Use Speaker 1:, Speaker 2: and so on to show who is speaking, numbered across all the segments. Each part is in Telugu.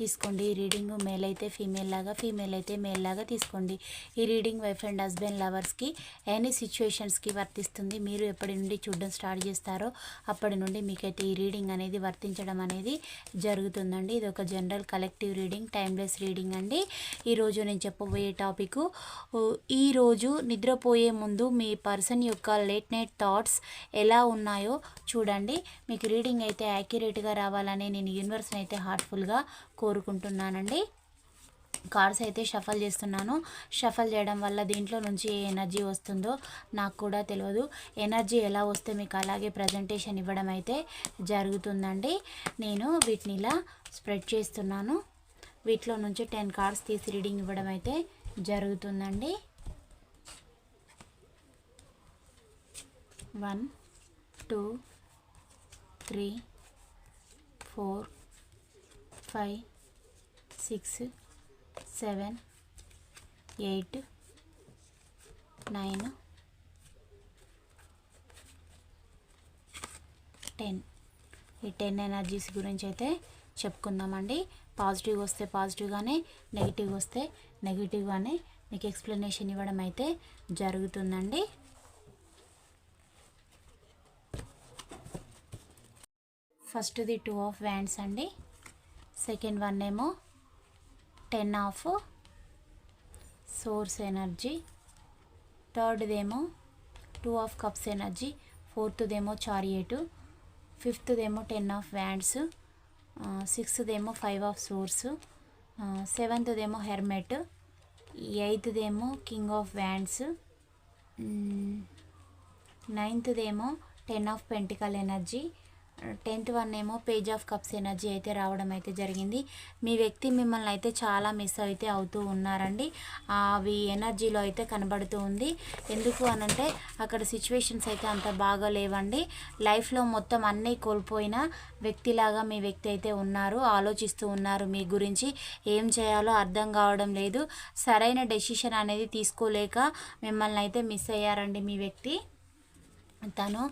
Speaker 1: తీసుకోండి. ఈ రీడింగ్ మేల్ అయితే ఫీమేల్ లాగా ఫీమేల్ అయితే మేల్ లాగా తీసుకోండి. ఈ రీడింగ్ వైఫ్ అండ్ హస్బెండ్ లవర్స్కి ఎనీ సిచ్యువేషన్స్కి వర్తిస్తుంది. మీరు ఎప్పటి నుండి చూడడం స్టార్ట్ చేస్తారో అప్పటి నుండి మీకైతే ఈ రీడింగ్ అనేది వర్తించడం అనేది జరుగుతుందండి. ఇది ఒక general collective reading timeless reading అండి. ఈరోజు నేను చెప్పబోయే టాపిక్ ఈరోజు నిద్రపోయే ముందు మీ పర్సన్ యొక్క లేట్ నైట్ థాట్స్ ఎలా ఉన్నాయో చూడండి. మీకు రీడింగ్ అయితే యాక్యురేట్గా రావాలని నేను యూనివర్స్ని అయితే హార్ట్ఫుల్గా కోరుకుంటున్నానండి. కార్డ్స్ అయితే షఫల్ చేస్తున్నాను. షఫల్ చేయడం వల్ల దీంట్లో నుంచి ఏ ఎనర్జీ వస్తుందో నాకు కూడా తెలియదు. ఎనర్జీ ఎలా వస్తే మీకు అలాగే ప్రజెంటేషన్ ఇవ్వడం అయితే జరుగుతుందండి. నేను వీటిని ఇలా స్ప్రెడ్ చేస్తున్నాను. వీటిలో నుంచి టెన్ కార్డ్స్ తీసి రీడింగ్ ఇవ్వడం అయితే జరుగుతుందండి. One two three four five six seven eight nine ten. ఈ టెన్ ఎనర్జీస్ గురించి అయితే చెప్పుకుందామండి. పాజిటివ్ వస్తే పాజిటివ్గానే నెగిటివ్ వస్తే నెగిటివ్గానే మీకు ఎక్స్ప్లెనేషన్ ఇవ్వడం అయితే జరుగుతుందండి. ఫస్ట్ది టూ ఆఫ్ వ్యాండ్స్ అండి. సెకండ్ వన్ ఏమో టెన్ ఆఫ్ సోర్స్ ఎనర్జీ. థర్డ్దేమో టూ ఆఫ్ కప్స్ ఎనర్జీ. ఫోర్త్దేమో చారియేటు ఫిఫ్త్దేమో టెన్ ఆఫ్ వ్యాండ్స్. సిక్స్త్దేమో ఫైవ్ ఆఫ్ సోర్స్. సెవెంత్దేమో హెర్మెట్. ఎయిత్దేమో king of wands. నైన్త్దేమో ten of pentacle energy. Tenth one ఏమో పేజ్ ఆఫ్ కప్స్ ఎనర్జీ అయితే రావడం అయితే జరిగింది. మీ వ్యక్తి మిమ్మల్ని అయితే చాలా మిస్ అయితే అవుతూ ఉన్నారండి. అవి ఎనర్జీలో అయితే కనబడుతూ ఉంది. ఎందుకు అనంటే అక్కడ సిచ్యువేషన్స్ అయితే అంత బాగా లేవండి. లైఫ్లో మొత్తం అన్నీ కోల్పోయిన వ్యక్తిలాగా మీ వ్యక్తి అయితే ఉన్నారు ఆలోచిస్తూ ఉన్నారు మీ గురించి. ఏం చేయాలో అర్థం కావడం లేదు. సరైన డెసిషన్ అనేది తీసుకోలేక మిమ్మల్ని అయితే మిస్ అయ్యారండి మీ వ్యక్తి. తను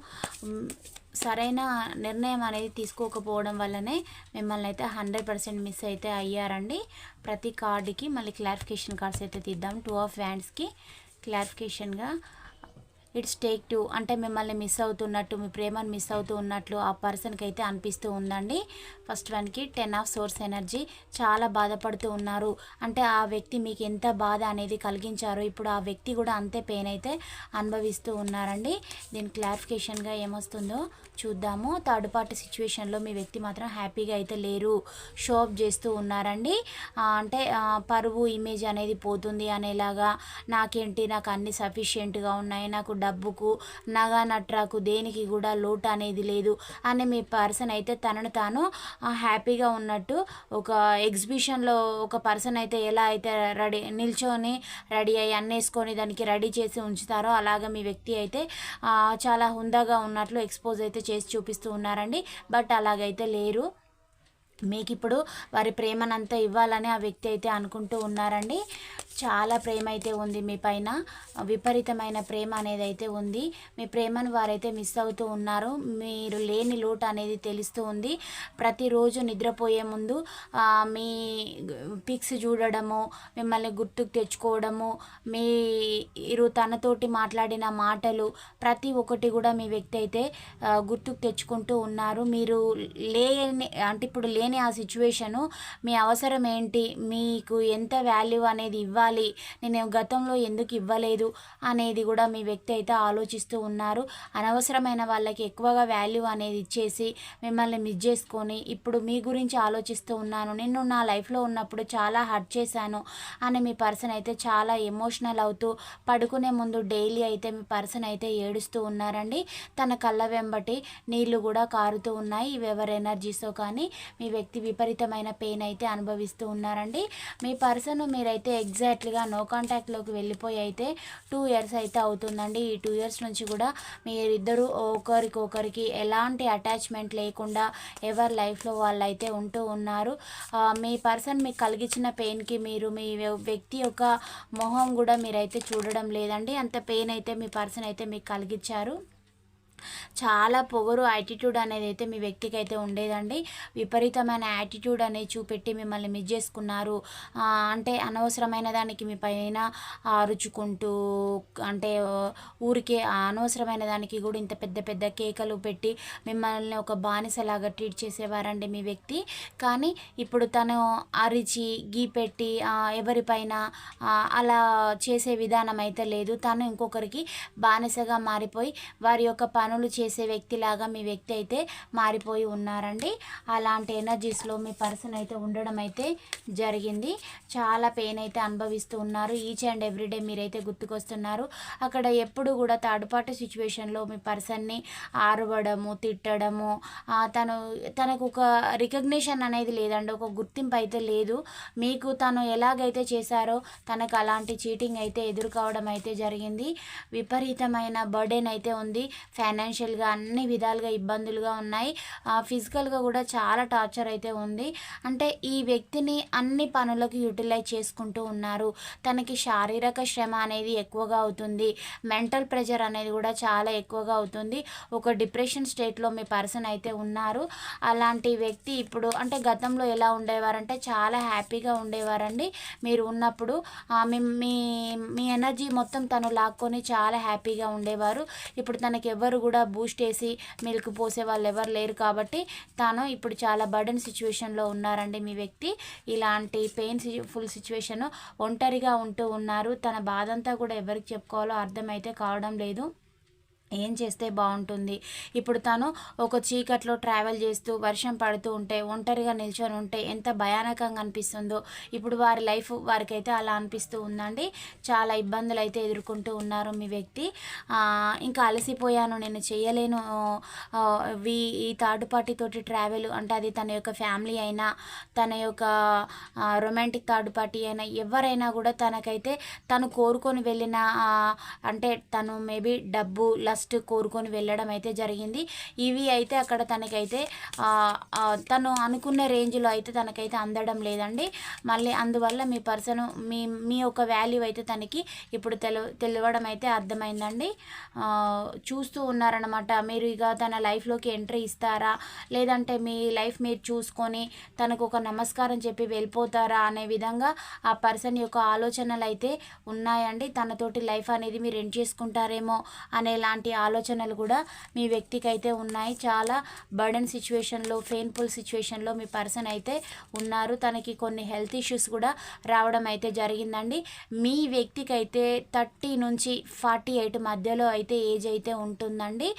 Speaker 1: సరైన నిర్ణయం అనేది తీసుకోకపోవడం వల్లనే మిమ్మల్ని అయితే హండ్రెడ్ పర్సెంట్ మిస్ అయితే అయ్యారండి. ప్రతి కార్డుకి మళ్ళీ క్లారిఫికేషన్ కార్డ్స్ అయితే తీద్దాం. టూ ఆఫ్ హ్యాండ్స్కి క్లారిఫికేషన్గా ఇట్స్ టేక్ టు అంటే మిమ్మల్ని మిస్ అవుతున్నట్టు మీ ప్రేమను మిస్ అవుతూ ఉన్నట్లు ఆ పర్సన్కి అయితే అనిపిస్తూ ఉందండి. ఫస్ట్ వన్కి టెన్ ఆఫ్ సోర్స్ ఎనర్జీ చాలా బాధపడుతూ ఉన్నారు. అంటే ఆ వ్యక్తి మీకు ఎంత బాధ అనేది కలిగించారో ఇప్పుడు ఆ వ్యక్తి కూడా అంతే పెయిన్ అయితే అనుభవిస్తూ ఉన్నారండి. దీని క్లారిఫికేషన్గా ఏమొస్తుందో చూద్దాము. థర్డ్ పార్టీ సిచ్యువేషన్లో మీ వ్యక్తి మాత్రం హ్యాపీగా అయితే లేరు. షోప్ చేస్తూ ఉన్నారండి. అంటే పరువు ఇమేజ్ అనేది పోతుంది అనేలాగా నాకేంటి? నాకు అన్ని సఫిషియెంట్గా ఉన్నాయి. నాకు డబ్బుకు నగా నట్రాకు దేనికి కూడా లోటు అనేది లేదు అని మీ పర్సన్ అయితే తనను తాను హ్యాపీగా ఉన్నట్టు ఒక ఎగ్జిబిషన్లో ఒక పర్సన్ అయితే ఎలా అయితే రెడీ నిల్చొని రెడీ అయ్యి అన్నేసుకొని దానికి రెడీ చేసి ఉంచుతారో అలాగే మీ వ్యక్తి అయితే చాలా హుందాగా ఉన్నట్లు ఎక్స్పోజ్ అయితే చేసి చూపిస్తూ ఉన్నారండి. బట్ అలాగైతే లేరు. మీకు ఇప్పుడు వారి ప్రేమనంతా ఇవ్వాలని ఆ వ్యక్తి అయితే అనుకుంటూ ఉన్నారండి. చాలా ప్రేమ అయితే ఉంది మీ పైన. విపరీతమైన ప్రేమ అనేది అయితే ఉంది. మీ ప్రేమను వారైతే మిస్ అవుతూ ఉన్నారు. మీరు లేని లోటు అనేది తెలుస్తూ ఉంది. ప్రతిరోజు నిద్రపోయే ముందు మీ పిక్స్ చూడడము మిమ్మల్ని గుర్తుకు తెచ్చుకోవడము మీరు తనతోటి మాట్లాడిన మాటలు ప్రతి ఒక్కటి కూడా మీ వ్యక్తి అయితే గుర్తుకు తెచ్చుకుంటూ ఉన్నారు. మీరు లేని అంటే ఇప్పుడు లేని ఆ సిచ్యువేషను మీ అవసరం ఏంటి? మీకు ఎంత వాల్యూ అనేది ఇవ్వాలి? ఇవ్వాలి. నేను గతంలో ఎందుకు ఇవ్వలేదు అనేది కూడా మీ వ్యక్తి అయితే ఆలోచిస్తూ ఉన్నారు. అనవసరమైన వాళ్ళకి ఎక్కువగా వాల్యూ అనేది ఇచ్చేసి మిమ్మల్ని మిస్ చేసుకొని ఇప్పుడు మీ గురించి ఆలోచిస్తూ ఉన్నాను. నేను నా లైఫ్లో ఉన్నప్పుడు చాలా హర్ట్ చేశాను అని మీ పర్సన్ అయితే చాలా ఎమోషనల్ అవుతూ పడుకునే ముందు డైలీ అయితే మీ పర్సన్ అయితే ఏడుస్తూ ఉన్నారండి. తన కళ్ళ వెంబటి నీళ్ళు కూడా కారుతూ ఉన్నాయి. ఇవి ఎవరి ఎనర్జీసో కానీ మీ వ్యక్తి విపరీతమైన పెయిన్ అయితే అనుభవిస్తూ ఉన్నారండి. మీ పర్సన్ మీరైతే ఎగ్జాక్ట్ ఎగ్జాక్ట్లీగా నో కాంటాక్ట్లోకి వెళ్ళిపోయి అయితే టూ ఇయర్స్ అయితే అవుతుందండి. ఈ టూ ఇయర్స్ నుంచి కూడా మీరిద్దరూ ఒకరికొకరికి ఎలాంటి అటాచ్మెంట్ లేకుండా ఎవరి లైఫ్లో వాళ్ళు అయితే ఉంటూ ఉన్నారు. మీ పర్సన్ మీకు కలిగించిన పెయిన్కి మీరు మీ వ్యక్తి యొక్క మొహం కూడా మీరైతే చూడడం లేదండి. అంత పెయిన్ అయితే మీ పర్సన్ అయితే మీకు కలిగించారు చాలా పొగరు యాటిట్యూడ్ అనేది అయితే మీ వ్యక్తికి అయితే ఉండేదండి. విపరీతమైన యాటిట్యూడ్ అనేది చూపెట్టి మిమ్మల్ని మిస్ చేసుకున్నారు. అంటే అనవసరమైన దానికి మీ పైన అరుచుకుంటూ అంటే ఊరికే అనవసరమైన దానికి కూడా ఇంత పెద్ద పెద్ద కేకలు పెట్టి మిమ్మల్ని ఒక బానిసలాగా ట్రీట్ చేసేవారండి మీ వ్యక్తి. కానీ ఇప్పుడు తను అరిచి గీ పెట్టి ఎవరిపైన అలా చేసే విధానం అయితే లేదు. తను ఇంకొకరికి బానిసగా మారిపోయి వారి యొక్క పనులు చేసే వ్యక్తిలాగా మీ వ్యక్తి అయితే మారిపోయి ఉన్నారండి. అలాంటి ఎనర్జీస్లో మీ పర్సన్ అయితే ఉండడం అయితే జరిగింది. చాలా పెయిన్ అయితే అనుభవిస్తూ ఉన్నారు. ఈచ్ అండ్ ఎవ్రీడే మీరైతే గుర్తుకొస్తున్నారు. అక్కడ ఎప్పుడు కూడా థర్డ్ పార్టీ సిచ్యువేషన్లో మీ పర్సన్ని ఆరవడము తిట్టడము తను తనకు ఒక రికగ్నిషన్ అనేది లేదండి. ఒక గుర్తింపు అయితే లేదు. మీకు తను ఎలాగైతే చేశారో తనకు అలాంటి చీటింగ్ అయితే ఎదుర్కోవడం అయితే జరిగింది. విపరీతమైన బర్డెన్ అయితే ఉంది. ఫ్యాన్ ఫైనాన్షియల్గా అన్ని విధాలుగా ఇబ్బందులుగా ఉన్నాయి. ఫిజికల్గా కూడా చాలా టార్చర్ అయితే ఉంది. అంటే ఈ వ్యక్తిని అన్ని పనులకు యూటిలైజ్ చేసుకుంటూ ఉన్నారు. తనకి శారీరక శ్రమ అనేది ఎక్కువగా అవుతుంది. మెంటల్ ప్రెషర్ అనేది కూడా చాలా ఎక్కువగా అవుతుంది. ఒక డిప్రెషన్ స్టేట్లో మీ పర్సన్ అయితే ఉన్నారు. అలాంటి వ్యక్తి ఇప్పుడు అంటే గతంలో ఎలా ఉండేవారంటే చాలా హ్యాపీగా ఉండేవారండి. మీరు ఉన్నప్పుడు మీ మీ మీ ఎనర్జీ మొత్తం తను లాక్కొని చాలా హ్యాపీగా ఉండేవారు. ఇప్పుడు తనకి ఎవరు కూడా బూస్ట్ వేసి మిల్క్ పోసే వాళ్ళు ఎవరు లేరు కాబట్టి తాను ఇప్పుడు చాలా బర్డెన్ సిచ్యువేషన్లో ఉన్నారండి మీ వ్యక్తి. ఇలాంటి పెయిన్ ఫుల్ సిచ్యువేషన్ ఒంటరిగా ఉంటూ ఉన్నారు. తన బాధంతా కూడా ఎవరికి చెప్పుకోవాలో అర్థమైతే కావడం లేదు. ఏం చేస్తే బాగుంటుంది? ఇప్పుడు తను ఒక చీకట్లో ట్రావెల్ చేస్తూ వర్షం పడుతూ ఉంటే ఒంటరిగా నిల్చొని ఉంటే ఎంత భయానకంగా అనిపిస్తుందో ఇప్పుడు వారి లైఫ్ వారికైతే అలా అనిపిస్తూ ఉందండి. చాలా ఇబ్బందులు అయితే ఎదుర్కొంటూ ఉన్నారు మీ వ్యక్తి. ఇంకా అలసిపోయాను నేను చేయలేను ఈ థర్డ్ పార్టీతోటి ట్రావెల్ అంటే అది తన యొక్క ఫ్యామిలీ అయినా తన యొక్క రొమాంటిక్ థర్డ్ పార్టీ అయినా ఎవరైనా కూడా తనకైతే తను కోరుకొని వెళ్ళిన అంటే తను మేబీ డబ్బు ఫస్ట్ కోరుకొని వెళ్ళడం అయితే జరిగింది. ఇవి అయితే అక్కడ తనకైతే తను అనుకున్న రేంజ్లో అయితే తనకైతే అందడం లేదండి. మళ్ళీ అందువల్ల మీ పర్సన్ మీ మీ యొక్క వాల్యూ అయితే తనకి ఇప్పుడు తెలు తెలియడం అయితే అర్థమైందండి. చూస్తూ ఉన్నారనమాట మీరు ఇక తన లైఫ్లోకి ఎంట్రీ ఇస్తారా? లేదంటే మీ లైఫ్ మీరు చూసుకొని తనకు ఒక నమస్కారం చెప్పి వెళ్ళిపోతారా? అనే విధంగా ఆ పర్సన్ యొక్క ఆలోచనలు అయితే ఉన్నాయండి. తనతోటి లైఫ్ అనేది మీరు ఎండ్ చేసుకుంటారేమో అనేలాంటి ఆలోచనలు కూడా మీ వ్యక్తికి అయితే ఉన్నాయి. చాలా బర్డెన్ సిచ్యువేషన్లో పెయిన్ఫుల్ సిచ్యువేషన్లో మీ పర్సన్ అయితే ఉన్నారు. తనకి కొన్ని హెల్త్ ఇష్యూస్ కూడా రావడం అయితే జరిగిందండి. మీ వ్యక్తికి అయితే థర్టీ నుంచి ఫార్టీ ఎయిట్ మధ్యలో అయితే ఏజ్ అయితే ఉంటుందండి.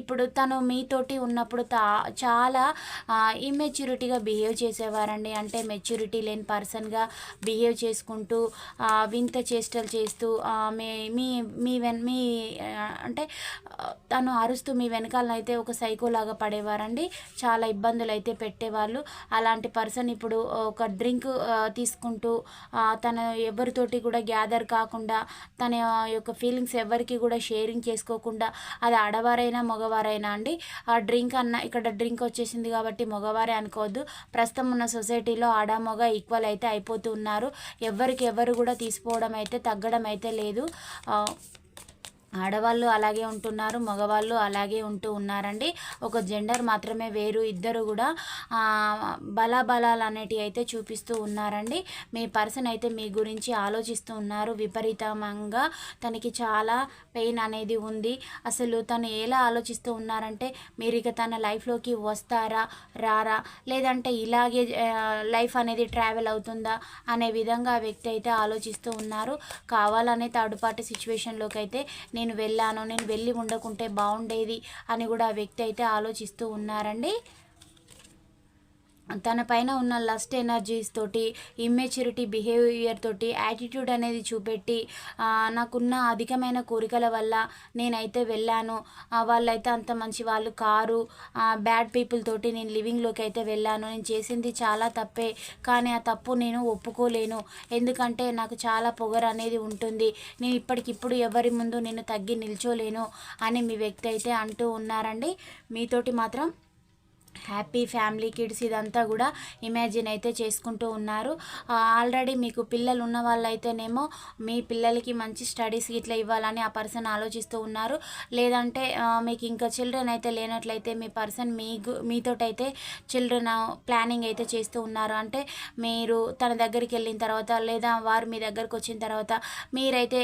Speaker 1: ఇప్పుడు తను మీతోటి ఉన్నప్పుడు తా చాలా ఇమ్మెచ్యూరిటీగా బిహేవ్ చేసేవారండి. అంటే మెచ్యూరిటీ లేని పర్సన్గా బిహేవ్ చేసుకుంటూ వింత చేష్టలు చేస్తూ మీ మీ మీ వెన్ మీ అంటే తను అరుస్తూ మీ వెనకాలనైతే ఒక సైకోలాగా పడేవారండి. చాలా ఇబ్బందులు అయితే పెట్టేవాళ్ళు. అలాంటి పర్సన్ ఇప్పుడు ఒక డ్రింక్ తీసుకుంటూ తన ఎవరితోటి కూడా గ్యాదర్ కాకుండా తన యొక్క ఫీలింగ్స్ ఎవరికి కూడా షేరింగ్ చేసుకోకుండా అది ఆడవారైనా మగవారైనా అండి. ఆ డ్రింక్ అన్న ఇక్కడ డ్రింక్ వచ్చేసింది కాబట్టి మగవారే అనుకోవద్దు. ప్రస్తుతం ఉన్న సొసైటీలో ఆడ మగ ఈక్వల్ అయితే అయిపోతూ ఉన్నారు. ఎవరికి ఎవరు కూడా తీసుకోవడం అయితే తగ్గడం అయితే లేదు. ఆడవాళ్ళు అలాగే ఉంటున్నారు మగవాళ్ళు అలాగే ఉంటూ ఉన్నారండి. ఒక జెండర్ మాత్రమే వేరు ఇద్దరు కూడా బలాబలాలు అనేటివి అయితే చూపిస్తూ ఉన్నారండి. మీ పర్సన్ అయితే మీ గురించి ఆలోచిస్తూ ఉన్నారు. విపరీతంగా తనకి చాలా పెయిన్ అనేది ఉంది. అసలు తను ఎలా ఆలోచిస్తూ ఉన్నారంటే మీరు ఇక తన లైఫ్లోకి వస్తారా రారా లేదంటే ఇలాగే లైఫ్ అనేది ట్రావెల్ అవుతుందా అనే విధంగా ఆ వ్యక్తి అయితే ఆలోచిస్తూ ఉన్నారు. కావాలనే థర్డ్ పార్టీ సిచ్యువేషన్లోకి అయితే నేను నేను వెళ్ళాను నేను వెళ్ళి ఉండకుంటే బాగుండేది అని కూడా ఆ వ్యక్తి అయితే ఆలోచిస్తూ ఉన్నారండి. తన పైన ఉన్న లస్ట్ ఎనర్జీస్ తోటి ఇమ్మెచ్యూరిటీ బిహేవియర్ తోటి యాటిట్యూడ్ అనేది చూపెట్టి నాకున్న అధికమైన కోరికల వల్ల నేనైతే వెళ్ళాను. వాళ్ళైతే అంత మంచి వాళ్ళు కారు బ్యాడ్ పీపుల్ తోటి నేను లివింగ్లోకి అయితే వెళ్ళాను. నేను చేసింది చాలా తప్పే కానీ ఆ తప్పు నేను ఒప్పుకోలేను. ఎందుకంటే నాకు చాలా పొగర అనేది ఉంటుంది. నేను ఇప్పటికిప్పుడు ఎవరి ముందు నేను తగ్గి నిల్చోలేను అని మీ వ్యక్తి అయితే అంటూ ఉన్నారండి. మీతోటి మాత్రం హ్యాపీ ఫ్యామిలీ కిడ్స్ ఇదంతా కూడా ఇమాజిన్ అయితే చేసుకుంటూ ఉన్నారు. ఆల్రెడీ మీకు పిల్లలు ఉన్న వాళ్ళైతేనేమో మీ పిల్లలకి మంచి స్టడీస్ ఇట్లా ఇవ్వాలని ఆ పర్సన్ ఆలోచిస్తూ ఉన్నారు. లేదంటే మీకు ఇంకా చిల్డ్రన్ అయితే లేనట్లయితే మీ పర్సన్ మీ మీతోటైతే చిల్డ్రన్ ప్లానింగ్ అయితే చేస్తూ ఉన్నారు. అంటే మీరు తన దగ్గరికి వెళ్ళిన తర్వాత లేదా వారు మీ దగ్గరకు వచ్చిన తర్వాత మీరైతే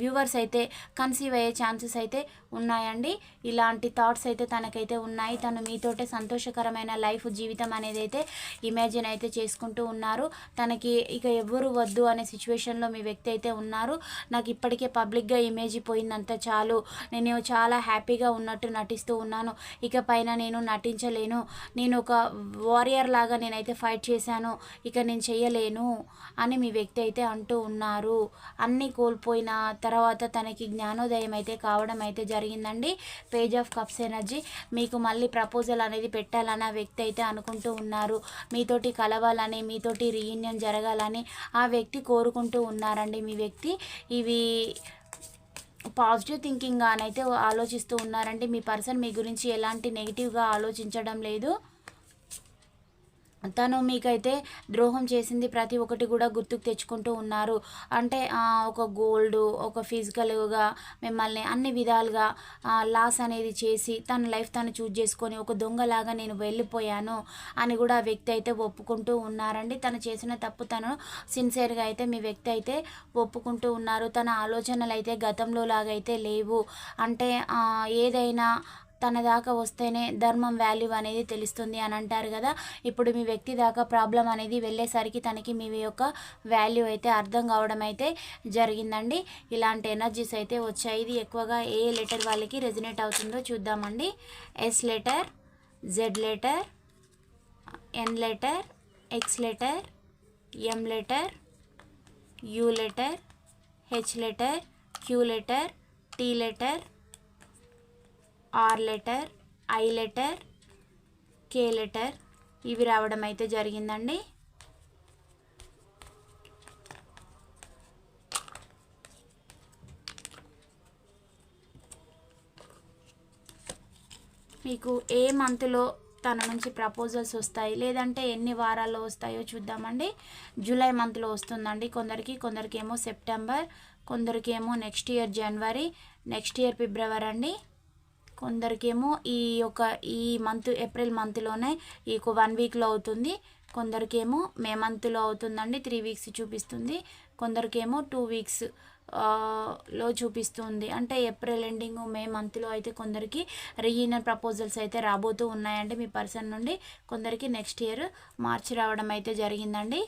Speaker 1: వ్యూవర్స్ అయితే కన్సీవ్ అయ్యే ఛాన్సెస్ అయితే ఉన్నాయండి. ఇలాంటి థాట్స్ అయితే తనకైతే ఉన్నాయి. తను మీతోటే సంతోషకరమైన లైఫ్ జీవితం అనేది అయితే ఇమాజిన్ అయితే చేసుకుంటూ ఉన్నారు. తనకి ఇక ఎవ్వరు వద్దు అనే సిచ్యువేషన్లో మీ వ్యక్తి అయితే ఉన్నారు. నాకు ఇప్పటికే పబ్లిక్గా ఇమేజ్ పోయిందంత చాలు. నేను చాలా హ్యాపీగా ఉన్నట్టు నటిస్తూ ఉన్నాను. ఇక పైన నేను నటించలేను. నేను ఒక వారియర్ లాగా నేనైతే ఫైట్ చేశాను. ఇక నేను చేయలేను అని మీ వ్యక్తి అయితే అంటూ ఉన్నారు. అన్నీ కోల్పోయిన తర్వాత తనకి జ్ఞానోదయం అయితే కావడం అయితే జరిగిందండి. పేజ్ ఆఫ్ కప్స్ ఎనర్జీ మీకు మళ్ళీ ప్రపోజల్ అనేది పెట్టాలని ఆ వ్యక్తి అయితే అనుకుంటూ ఉన్నారు. మీతోటి కలవాలని మీతోటి రీయూనియన్ జరగాలని ఆ వ్యక్తి కోరుకుంటూ ఉన్నారండి మీ వ్యక్తి. ఇవి పాజిటివ్ థింకింగ్ అయితే ఆలోచిస్తూ ఉన్నారండి. మీ పర్సన్ మీ గురించి ఎలాంటి నెగిటివ్గా ఆలోచించడం లేదు. తను మీకైతే ద్రోహం చేసింది ప్రతి ఒక్కటి కూడా గుర్తుకు తెచ్చుకుంటూ ఉన్నారు. అంటే ఒక గోల్డ్ ఒక ఫిజికల్గా మిమ్మల్ని అన్ని విధాలుగా లాస్ అనేది చేసి తన లైఫ్ తను చూజ్ చేసుకొని ఒక దొంగలాగా నేను వెళ్ళిపోయాను అని కూడా ఆ వ్యక్తి అయితే ఒప్పుకుంటూ ఉన్నారండి. తను చేసిన తప్పు తను సిన్సియర్గా అయితే మీ వ్యక్తి అయితే ఒప్పుకుంటూ ఉన్నారు. తన ఆలోచనలు అయితే గతంలో లాగైతే లేవు. అంటే ఏదైనా తన దాకా వస్తేనే ధర్మం వాల్యూ అనేది తెలుస్తుంది అని అంటారు కదా. ఇప్పుడు మీ వ్యక్తి దాకా ప్రాబ్లం అనేది వెళ్ళేసరికి తనకి మీ యొక్క వాల్యూ అయితే అర్థం కావడం అయితే జరిగిందండి. ఇలాంటి ఎనర్జీస్ అయితే వచ్చాయి. ఇది ఎక్కువగా ఏ లెటర్ వాళ్ళకి రెజినేట్ అవుతుందో చూద్దామండి. S letter Z letter N letter X letter M letter U letter H letter Q letter T letter R letter I letter K letter ఇవి రావడం అయితే జరిగిందండి. మీకు ఏ మంత్లో తన నుంచి ప్రపోజల్స్ వస్తాయి? లేదంటే ఎన్ని వారాల్లో వస్తాయో చూద్దామండి. జూలై మంత్లో వస్తుందండి. కొందరికి కొందరికి ఏమో సెప్టెంబర్ కొందరికి ఏమో నెక్స్ట్ ఇయర్ జనవరి నెక్స్ట్ ఇయర్ ఫిబ్రవరి అండి. కొందరికేమో ఈ యొక్క ఈ మంత్ ఏప్రిల్ మంత్లోనే ఈ వన్ వీక్లో అవుతుంది. కొందరికేమో మే మంత్లో అవుతుందండి త్రీ వీక్స్ చూపిస్తుంది. కొందరికేమో టూ వీక్స్లో చూపిస్తుంది. అంటే ఏప్రిల్ ఎండింగ్ మే మంత్లో అయితే కొందరికి రీయూనియన్ ప్రపోజల్స్ అయితే రాబోతూ ఉన్నాయండి మీ పర్సన్ నుండి. కొందరికి నెక్స్ట్ ఇయర్ మార్చి రావడం అయితే జరిగిందండి.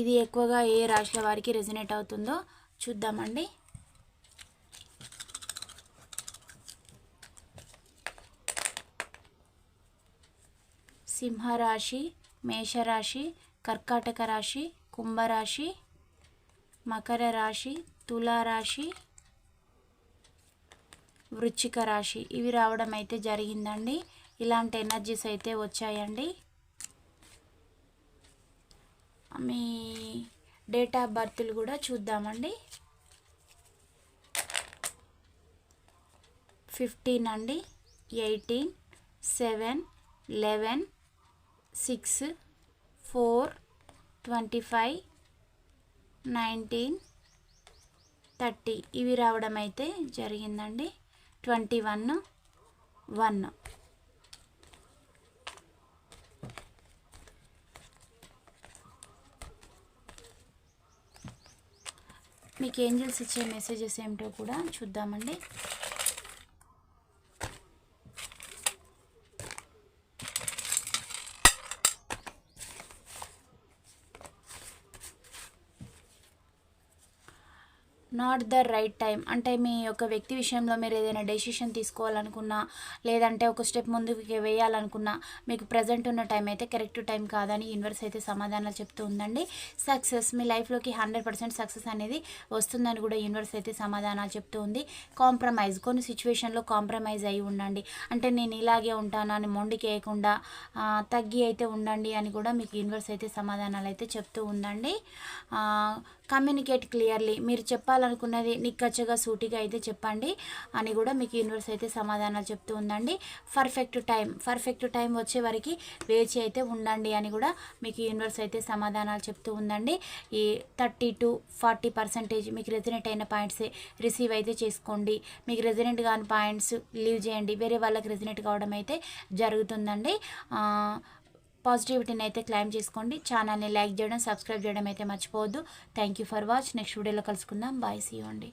Speaker 1: ఇది ఎక్కువగా ఏ రాశుల వారికి రెజినేట్ అవుతుందో చూద్దామండి. సింహరాశి మేషరాశి కర్కాటక రాశి కుంభరాశి మకర రాశి తులారాశి వృచ్చిక రాశి. ఇవి రావడం అయితే జరిగిందండి. ఇలాంటి ఎనర్జీస్ అయితే వచ్చాయండి. మీ డేట్ ఆఫ్ బర్త్లు కూడా చూద్దామండి. ఫిఫ్టీన్ అండి. Eighteen seven eleven six four twenty five nineteen thirty. ఇవి రావడం అయితే జరిగిందండి. Twenty one one. మీకు ఏంజల్స్ ఇచ్చే మెసేజెస్ ఏమిటో కూడా చూద్దామండి. నాట్ ద రైట్ టైం అంటే మీ యొక్క వ్యక్తి విషయంలో మీరు ఏదైనా డెసిషన్ తీసుకోవాలనుకున్నా లేదంటే ఒక స్టెప్ ముందుకు వేయాలనుకున్నా మీకు ప్రజెంట్ ఉన్న టైం అయితే కరెక్ట్ టైం కాదని యూనివర్స్ అయితే సమాధానాలు చెప్తూ ఉందండి. సక్సెస్ మీ లైఫ్లోకి హండ్రెడ్ పర్సెంట్ సక్సెస్ అనేది వస్తుందని కూడా యూనివర్స్ అయితే సమాధానాలు చెప్తూ ఉంది. కాంప్రమైజ్ కొన్ని సిచ్యువేషన్లో కాంప్రమైజ్ అయి ఉండండి. అంటే నేను ఇలాగే ఉంటాను అని మొండికి వేయకుండా తగ్గి అయితే ఉండండి అని కూడా మీకు యూనివర్స్ అయితే సమాధానాలు అయితే చెప్తూ ఉందండి. కమ్యూనికేట్ క్లియర్లీ మీరు చెప్పాలనుకున్నది నిక్కచ్చగా సూటిగా అయితే చెప్పండి అని కూడా మీకు యూనివర్స్ అయితే సమాధానాలు చెప్తూ ఉందండి. పర్ఫెక్ట్ టైం పర్ఫెక్ట్ టైం వచ్చే వరకు వేచి అయితే ఉండండి అని కూడా మీకు యూనివర్స్ అయితే సమాధానాలు చెప్తూ ఉందండి. ఈ థర్టీ టు ఫార్టీ పర్సెంటేజ్ మీకు రెసిడెంట్ అయిన పాయింట్సే రిసీవ్ అయితే చేసుకోండి. మీకు రెసిడెంట్ కాని పాయింట్స్ లీవ్ చేయండి. వేరే వాళ్ళకి రెసిడెంట్ కావడం అయితే జరుగుతుందండి. పాజిటివిటీని అయితే క్లైమ్ చేసుకోండి. ఛానల్ని లైక్ చేయడం సబ్స్క్రైబ్ చేయడం అయితే మర్చిపోవద్దు. Thank you for watch next వీడియోలో కలుసుకుందాం. బాయ్ సీ అండి.